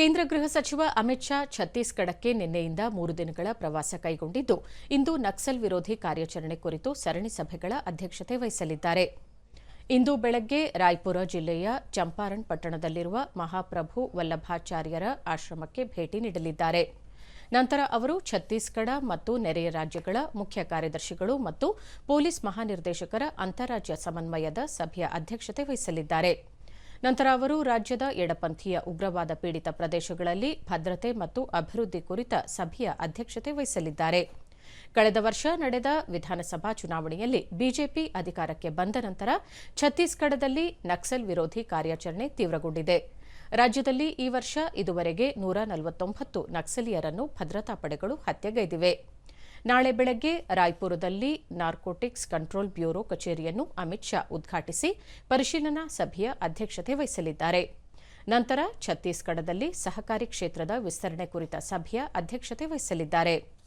ಕೇಂದ್ರ ಗೃಹ ಸಚಿವ ಅಮಿತ್ ಶಾ ಛತ್ತೀಸ್ಗಢಕ್ಕೆ ನಿನ್ನೆಯಿಂದ ಮೂರು ದಿನಗಳ ಪ್ರವಾಸ ಕೈಗೊಂಡಿದ್ದು, ಇಂದು ನಕ್ಸಲ್ ವಿರೋಧಿ ಕಾರ್ಯಾಚರಣೆ ಕುರಿತು ಸರಣಿ ಸಭೆಗಳ ಅಧ್ಯಕ್ಷತೆ ವಹಿಸಲಿದ್ದಾರೆ. ಇಂದು ಬೆಳಗ್ಗೆ ರಾಯ್ಪುರ ಜಿಲ್ಲೆಯ ಚಂಪಾರಣ್ ಪಟ್ಟಣದಲ್ಲಿರುವ ಮಹಾಪ್ರಭು ವಲ್ಲಭಾಚಾರ್ಯರ ಆಶ್ರಮಕ್ಕೆ ಭೇಟಿ ನೀಡಲಿದ್ದಾರೆ. ನಂತರ ಅವರು ಛತ್ತೀಸ್ಗಢ ಮತ್ತು ನೆರೆಯ ರಾಜ್ಯಗಳ ಮುಖ್ಯ ಕಾರ್ಯದರ್ಶಿಗಳು ಮತ್ತು ಪೊಲೀಸ್ ಮಹಾನಿರ್ದೇಶಕರ ಅಂತಾರಾಜ್ಯ ಸಮನ್ವಯದ ಸಭೆಯ ಅಧ್ಯಕ್ಷತೆ ವಹಿಸಲಿದ್ದಾರೆ. ನಂತರ ಅವರು ರಾಜ್ಯದ ಎಡಪಂಥೀಯ ಉಗ್ರವಾದ ಪೀಡಿತ ಪ್ರದೇಶಗಳಲ್ಲಿ ಭದ್ರತೆ ಮತ್ತು ಅಭಿವೃದ್ಧಿ ಕುರಿತ ಸಭೆಯ ಅಧ್ಯಕ್ಷತೆ ವಹಿಸಲಿದ್ದಾರೆ. ಕಳೆದ ವರ್ಷ ನಡೆದ ವಿಧಾನಸಭಾ ಚುನಾವಣೆಯಲ್ಲಿ ಬಿಜೆಪಿ ಅಧಿಕಾರಕ್ಕೆ ಬಂದ ನಂತರ ಛತ್ತೀಸ್ಗಢದಲ್ಲಿ ನಕ್ಸಲ್ ವಿರೋಧಿ ಕಾರ್ಯಾಚರಣೆ ತೀವ್ರಗೊಂಡಿದೆ. ರಾಜ್ಯದಲ್ಲಿ ಈ ವರ್ಷ ಇದುವರೆಗೆ ನೂರ ನಲವತ್ತೊಂಬತ್ತು ನಕ್ಸಲೀಯರನ್ನು ಭದ್ರತಾ ಪಡೆಗಳು ಹತ್ಯೆಗೈದಿವೆ. ನಾಳೆ ಬೆಳಗ್ಗೆ ರಾಯ್ಪುರದಲ್ಲಿ ನಾರ್ಕೋಟಿಕ್ಸ್ ಕಂಟ್ರೋಲ್ ಬ್ಯೂರೋ ಕಚೇರಿಯನ್ನು ಅಮಿತ್ ಶಾ ಉದ್ಘಾಟಿಸಿ ಪರಿಶೀಲನಾ ಸಭೆಯ ಅಧ್ಯಕ್ಷತೆ ವಹಿಸಲಿದ್ದಾರೆ. ನಂತರ ಛತ್ತೀಸ್ಗಢದಲ್ಲಿ ಸಹಕಾರಿ ಕ್ಷೇತ್ರದ ವಿಸ್ತರಣೆ ಕುರಿತ ಸಭೆಯ ಅಧ್ಯಕ್ಷತೆ ವಹಿಸಲಿದ್ದಾರೆ.